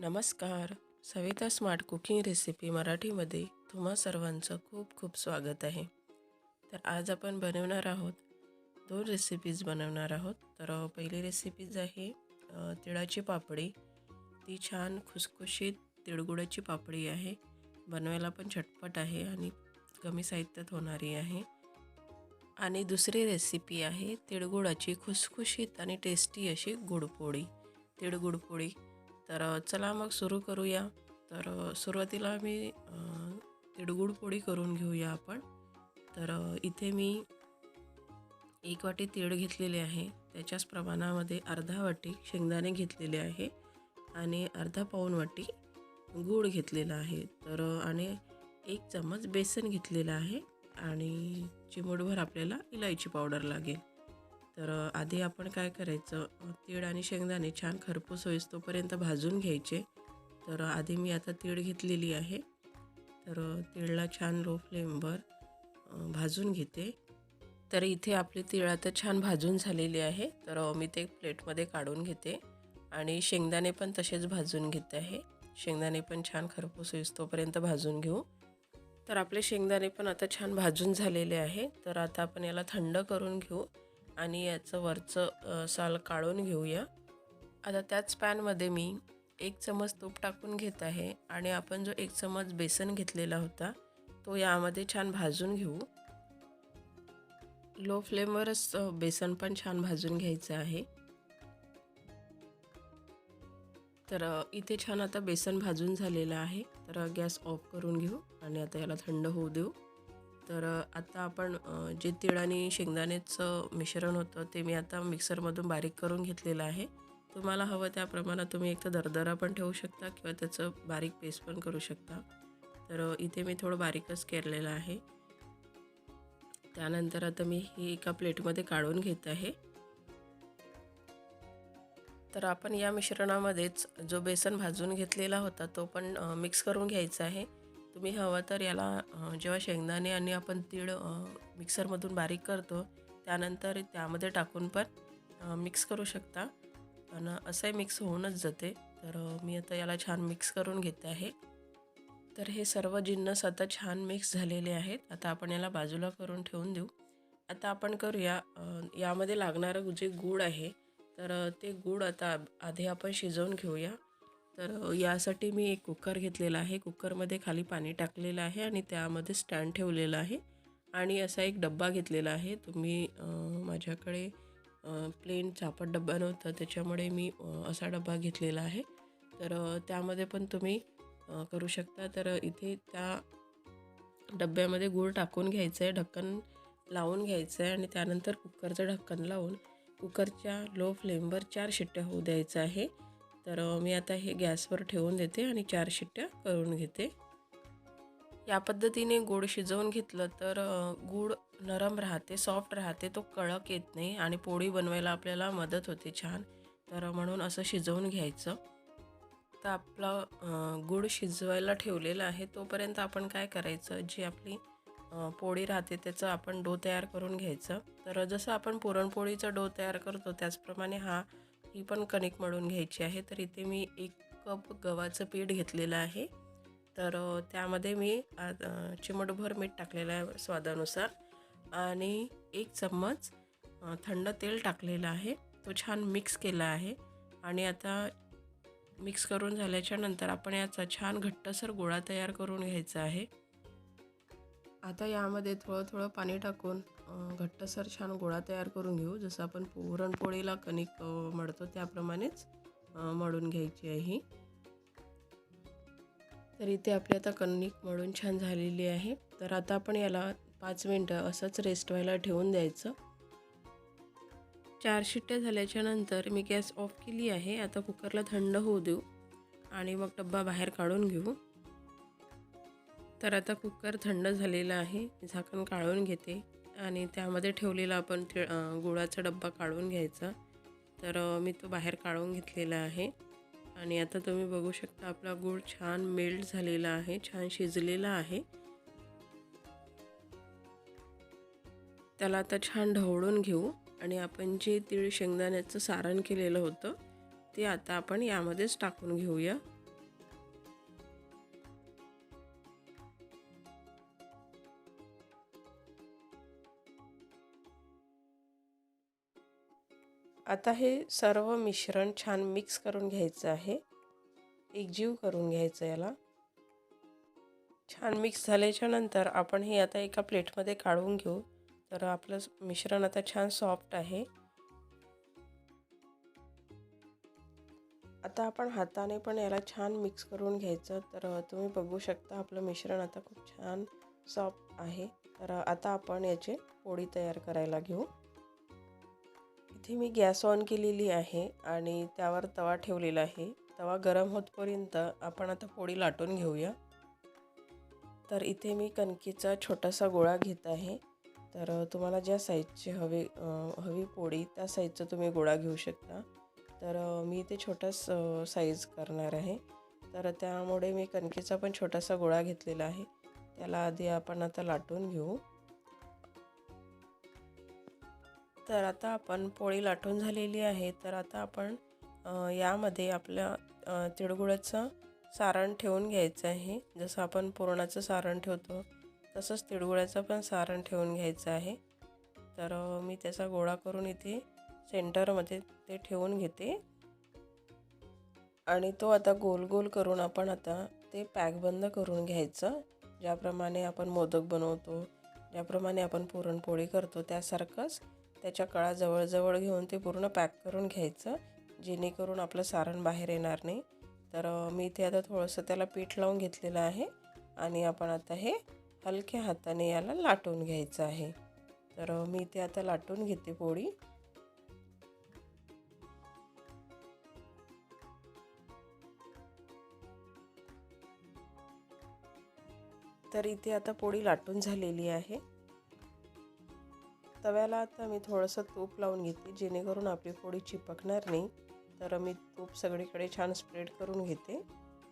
नमस्कार. Savita smart cooking recipe मराठीमध्ये तुम्हा सर्वांचं खूप खूप स्वागत आहे. तर आज आपण बनवणार आहोत दोन रेसिपीज बनवणार आहोत. तर पहिली रेसिपीज आहे तिळाची पापडी. ती छान खुसखुशीत तिळगुळाची पापडी आहे. बनवायला पण झटपट आहे आणि कमी साहित्यात होणारी आहे. आणि दुसरी रेसिपी आहे तिळगुळाची खुसखुशीत आणि टेस्टी अशी गुडपोळी. तिळगुडपोळी तर चला मग सुरू करूया. तर सुरुवातीला मी तिळगुळ पोळी करून घेऊया आपण. तर इथे मी एक वाटी तीळ घेतलेले आहे. त्याच्याच प्रमाणामध्ये अर्धा वाटी शेंगदाणे घेतलेले आहे आणि अर्धा पाऊण वाटी गूळ घेतलेला आहे. तर आणि एक चम्मच बेसन घेतलेलं आहे आणि चिमूटभर आपल्याला इलायची पावडर लागेल. तर आधी आपण काय करायचं तीळ आणि शेंगदाणे छान खरपूस होईस्तोपर्यंत भाजून घ्यायचे. तर आधी मी आता तीळ घेतलेली आहे. तर तिळला तीळला छान लो फ्लेमवर भाजून घेते. तर इथे आपली तीळ आता छान भाजून झालेली आहे. तर मी ते प्लेटमध्ये काढून घेते आणि शेंगदाणे पण तसेच भाजून घेते आहे. शेंगदाणे पण छान खरपूस होईस्तोपर्यंत भाजून घेऊ. तर आपले शेंगदाणे पण आता छान भाजून झालेले आहे. तर आता आपण याला थंड करून घेऊ. आणि याचं वरचं साल काढून घेऊया. आता त्याच पॅनमध्ये मी एक चमच तूप टाकून घेत आहे आणि आपण जो एक चमच बेसन घेतलेला होता तो यामध्ये छान भाजून घेऊ. लो फ्लेमवरच बेसन पण छान भाजून घ्यायचं आहे. तर इथे छान आता बेसन भाजून झालेलं आहे. तर गॅस ऑफ करून घेऊ आणि आता याला थंड होऊ देऊ. तर आता आपण जे तीळ आणि शेंगदाण्याचं मिश्रण होतं ते मी आता मिक्सरमधून बारीक करून घेतलेलं आहे. तुम्हाला हवं त्या प्रमाणात तुम्ही एक तर दरदरा पण ठेवू शकता किंवा त्याचं बारीक पेस्ट पण करू शकता. तर इथे मी थोडं बारीकच केलेलं आहे. त्यानंतर आता मी हे एका प्लेटमध्ये काढून घेत आहे. तर आपण या मिश्रणामध्येच जो बेसन भाजून घेतलेला होता तो पण मिक्स करून घ्यायचा आहे. तुम्ही हवं तर याला जेव्हा शेंगदाणे आणि आपण तीळ मिक्सरमधून बारीक करतो त्यानंतर त्यामध्ये टाकून पण मिक्स करू शकता. पण असंही मिक्स होऊनच जाते. तर मी आता याला छान मिक्स करून घेते आहे. तर हे सर्व जिन्नस आता छान मिक्स झालेले आहेत. आता आपण याला बाजूला करून ठेवून देऊ. आता आपण करूया यामध्ये लागणारं जे गूळ आहे तर ते गूळ आता आधी आपण शिजवून घेऊया. तर यासाठी मी एक कुकर घेतलेला आहे. कुकरमध्ये खाली पाणी टाकलेलं आहे आणि त्यामध्ये स्टँड ठेवलेलं आहे. आणि असा एक डब्बा घेतलेला आहे. तुम्ही माझ्याकडे प्लेन चापट डब्बा नव्हता त्याच्यामुळे मी असा डब्बा घेतलेला आहे. तर त्यामध्ये पण तुम्ही करू शकता. तर इथे त्या डब्यामध्ये गूळ टाकून घ्यायचं आहे ढक्कन लावून घ्यायचं आहे आणि त्यानंतर कुकरचं ढक्कन लावून कुकरच्या लो फ्लेमवर चार शिट्ट्या होऊ द्यायचं आहे. तर मी आता हे गॅसवर ठेवून देते आणि चार शिट्ट्या करून घेते. या पद्धतीने गूळ शिजवून घेतलं तर गूळ नरम राहते सॉफ्ट राहते तो कळक येत नाही आणि पोळी बनवायला आपल्याला मदत होते छान. तर म्हणून असं शिजवून घ्यायचं. तर आपला गूळ शिजवायला ठेवलेला आहे तोपर्यंत आपण काय करायचं? जी आपली पोळी राहते त्याचं आपण डो तयार करून घ्यायचं. तर जसं आपण पुरणपोळीचा डो तयार करतो त्याचप्रमाणे हा ही पण कणिक मळून घ्यायची आहे. तर इथे मी एक कप गव्हाचं पीठ घेतलेलं आहे. तर त्यामध्ये मी चिमटभर मीठ टाकलेलं आहे स्वादानुसार. आणि एक चम्मच थंड तेल टाकलेलं आहे. तो छान मिक्स केला आहे. आणि आता मिक्स करून झाल्याच्यानंतर आपण याचा छान घट्टसर गोळा तयार करून घ्यायचा आहे. आता यामध्ये थोडं थोडं पाणी टाकून घट्टसर छान गोळा तयार करून घेऊ. जसं आपण पुरणपोळीला कणिक मळतो त्याप्रमाणेच मळून घ्यायची आहे ही. तर इथे आपली आता कणिक मळून छान झालेली आहे. तर आता आपण याला पाच मिनटं असंच रेस्ट व्हायला ठेवून द्यायचं. चार शिट्ट्या झाल्याच्यानंतर मी गॅस ऑफ केली आहे. आता कुकरला थंड होऊ देऊ आणि मग डब्बा बाहेर काढून घेऊ. तर आता कुकर थंड झालेला आहे. झाकण काढून घेते. आणि त्यामध्ये ठेवलेला आपण ते गुळाचा डब्बा काढून घ्यायचा. तर मी तो बाहेर काढून घेतलेला आहे. आणि आता तुम्ही बघू शकता आपला गूळ छान मेल्ट झालेला आहे. छान शिजलेला आहे. त्याला आता छान ढवळून घेऊ. आणि आपण जे तीळ शेंगदाण्याचं सारण केलेलं होतं ते आता आपण यामध्येच टाकून घेऊया. आता हे सर्व मिश्रण छान मिक्स करून घ्यायचं आहे. एकजीव करून घ्यायचं याला. छान मिक्स झाल्याच्यानंतर आपण हे आता एका प्लेटमध्ये काढून घेऊ. तर आपलं मिश्रण आता छान सॉफ्ट आहे. आता आपण हाताने पण याला छान मिक्स करून घ्यायचं. तर तुम्ही बघू शकता आपलं मिश्रण आता खूप छान सॉफ्ट आहे. तर आता आपण याचे पोळी तयार करायला घेऊ. इथे मी गॅस ऑन केलेली आहे आणि त्यावर तवा ठेवलेला आहे. तवा गरम होतपर्यंत आपण आता पोळी लाटून घेऊया. तर इथे मी कणकीचा छोटासा गोळा घेत आहे. तर तुम्हाला ज्या साईजची हवी हवी पोळी त्या साईजचा तुम्ही गोळा घेऊ शकता. तर मी इथे छोटा साईज करणार आहे. तर त्यामुळे मी कणकेचा पण छोटासा गोळा घेतलेला आहे. त्याला आधी आपण आता लाटून घेऊ. तर आता आपण पोळी लाटून झालेली आहे. तर आता आपण यामध्ये आपल्या तिळगुळाचं सारण ठेवून घ्यायचं आहे. जसं आपण पुरणाचं सारण ठेवतो तसंच तिळगुळाचं पण सारण ठेवून घ्यायचं आहे. तर मी त्याचा गोळा करून इथे सेंटरमध्ये ते ठेवून घेते. आणि तो आता गोल गोल करून आपण आता ते पॅक बंद करून घ्यायचं. ज्याप्रमाणे आपण मोदक बनवतो ज्याप्रमाणे आपण पुरणपोळी करतो त्यासारखंच त्याच्या कळा जवळजवळ घेऊन ते पूर्ण पॅक करून घ्यायचं जेणेकरून आपलं सारण बाहेर येणार नाही. तर मी इथे आता थोडंसं त्याला पीठ लावून घेतलेलं आहे आणि आपण आता हे हलक्या हाताने याला लाटून घ्यायचं आहे. तर मी इथे आता लाटून घेते पोळी. तर इथे आता पोळी लाटून झालेली आहे. तव्याला आता मी थोडंसं तूप लावून घेते जेणेकरून आपली पोळी चिपकणार नाही. तर मी तूप सगळीकडे छान स्प्रेड करून घेते.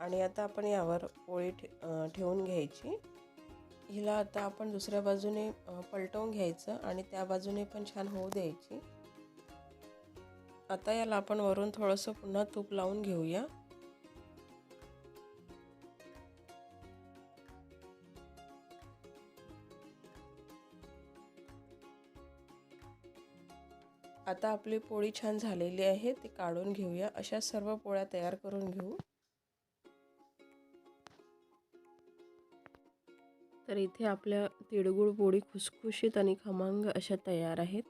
आणि आता आपण यावर पोळी ठे ठेवून घ्यायची. हिला आता आपण दुसऱ्या बाजूने पलटवून घ्यायचं आणि त्या बाजूने पण छान होऊ द्यायची. आता याला आपण वरून थोडंसं पुन्हा तूप लावून घेऊया. आता आपली पोळी छान झालेली आहे ती काढून घेऊया. अशा सर्व पोळ्या तयार करून घेऊ. तर इथे आपल्या तिळगुळ पोळी खुसखुशीत आणि खमंग अशा तयार आहेत.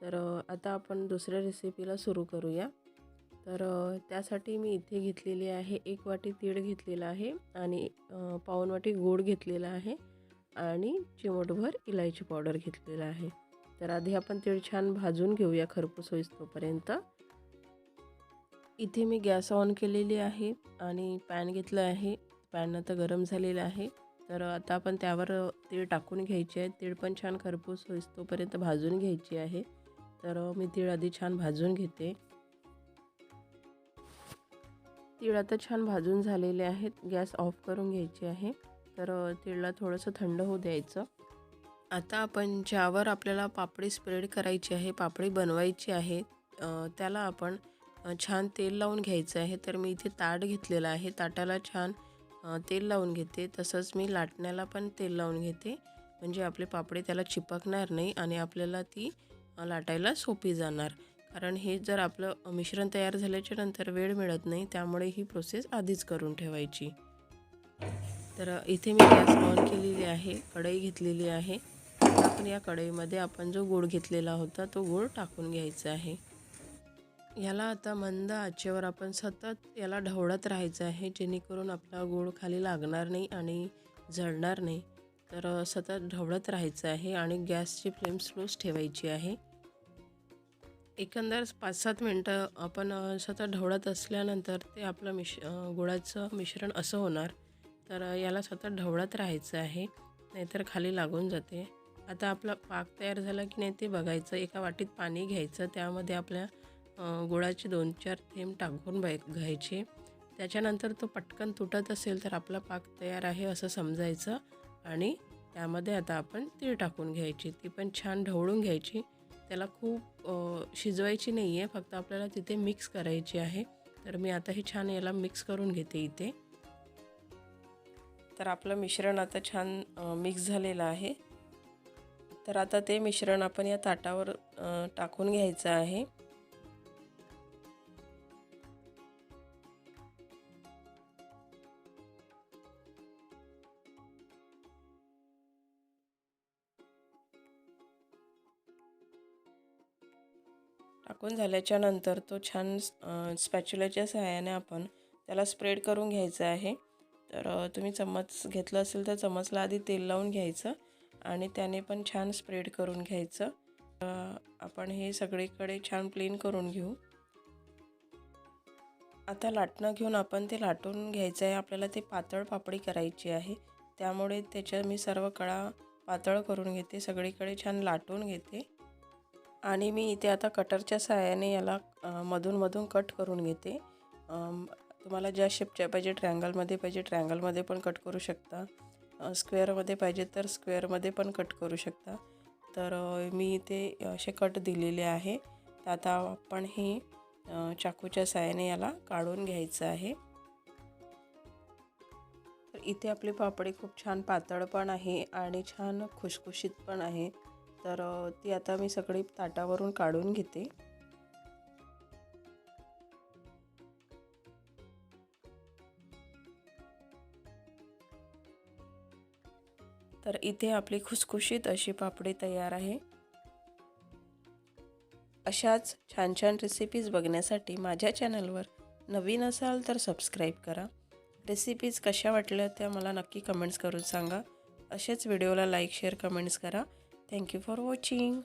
तर आता आपण दुसऱ्या रेसिपीला सुरू करूया. तर त्यासाठी मी इथे घेतलेली आहे एक वाटी तीळ घेतलेला आहे आणि पाऊन वाटी गोड घेतलेला आहे आणि चिमटभर इलायची पावडर घेतलेला आहे. तर आधी आपण तीळ छान भाजून घेऊया खरपूस होईस तोपर्यंत इथे मी गॅस ऑन केलेली आहे आणि पॅन घेतलं आहे. पॅन आता गरम झालेलं आहे. तर आता आपण त्यावर तीळ टाकून घ्यायचे आहे. तीळ पण छान खरपूस होईस तोपर्यंत भाजून घ्यायची आहे. तर मी तीळ आधी छान भाजून घेते. तीळ आता छान भाजून झालेले आहेत. गॅस ऑफ करून घ्यायची आहे. तर तीळला थोडंसं थंड होऊ द्यायचं. आता आपण ज्यावर आपल्याला पापडी स्प्रेड करायची आहे पापडी बनवायची आहे त्याला आपण छान तेल लावून घ्यायचं आहे. तर मी इथे ताट घेतलेलं आहे. ताटाला छान तेल लावून घेते. तसंच मी लाटण्याला पण तेल लावून घेते. म्हणजे आपले पापडे त्याला चिपकणार नाही आणि आपल्याला ती लाटायला सोपी जाणार. कारण हे जर आपलं मिश्रण तयार झाल्याच्यानंतर वेळ मिळत नाही त्यामुळे ही प्रोसेस आधीच करून ठेवायची. तर इथे मी गॅस ऑन केलेली आहे. कढई घेतलेली आहे. तर या कढईमध्ये आपण जो गूळ घेतलेला होता तो गूळ टाकून घ्यायचा आहे. याला आता मंद आचेवर आपण सतत याला ढवळत राहायचं आहे जेणेकरून आपला गूळ खाली लागणार नाही आणि जळणार नाही. तर सतत ढवळत राहायचं आहे आणि गॅसची फ्लेम स्लोच ठेवायची आहे. एकंदर पाच सात मिनटं आपण सतत ढवळत असल्यानंतर ते आपलं मिश गुळाचं मिश्रण असं होणार. तर याला सतत ढवळत राहायचं आहे नाहीतर खाली लागून जाते. आता आपला पाक तयार झाला की नाही ते बघायचं. एका वाटीत पाणी घ्यायचं. त्यामध्ये आपल्या गुळाचे दोन चार थेंब टाकून बाय घ्यायचे. त्याच्यानंतर तो पटकन तुटत असेल तर आपला पाक तयार आहे असं समजायचं. आणि त्यामध्ये आता आपण तीळ टाकून घ्यायची. ती पण छान ढवळून घ्यायची. त्याला खूप शिजवायची नाही आहे फक्त आपल्याला तिथे मिक्स करायची आहे. तर मी आता हे छान याला मिक्स करून घेते इथे. तर आपलं मिश्रण आता छान मिक्स झालेलं आहे. तर आता ते मिश्रण आपण या ताटावर टाकून घ्यायचं आहे. टाकून झाल्याच्यानंतर तो छान स्पॅच्युलाच्या सहाय्याने आपण त्याला स्प्रेड करून घ्यायचा आहे. तर तुम्ही चम्मच घेतलं असेल तर चम्मचला आधी तेल लावून घ्यायचं. आणि त्याने पण छान स्प्रेड करून घ्यायचं. आपण हे सगळीकडे छान प्लेन करून घेऊ. आता लाटणं घेऊन आपण ते लाटून घ्यायचं आहे आपल्याला ते पातळ पापडी करायची आहे. त्यामुळे त्याच्या मी सर्व कळा पातळ करून घेते. सगळीकडे छान लाटून घेते. आणि मी इथे आता कटरच्या सहाय्याने याला मधूनमधून मधून मधून कट करून घेते. तुम्हाला ज्या शेपच्या पाहिजे ट्रँगलमध्ये पाहिजे ट्रँगलमध्ये पण कट करू शकता. स्क्वेअरमध्ये पाहिजे तर स्क्वेअरमध्ये पण कट करू शकता. तर मी इथे असे कट दिलेले आहे. तर आता आपण हे चाकूच्या साहाय्याने याला काढून घ्यायचं आहे. तर इथे आपली पापडी खूप छान पातळ पण आहे आणि छान खुशखुशीत पण आहे. तर ती आता मी सगळी ताटावरून काढून घेते. तर इथे आपली खुसखुशीत अशी पापडी तयार आहे. अशाच छान छान रेसिपीज बघण्यासाठी माझ्या चॅनलवर नवीन असाल तर सबस्क्राईब करा. रेसिपीज कशा वाटल्या त्या मला नक्की कमेंट्स करून सांगा. असेच व्हिडिओला लाईक शेअर कमेंट्स करा. Thank you for watching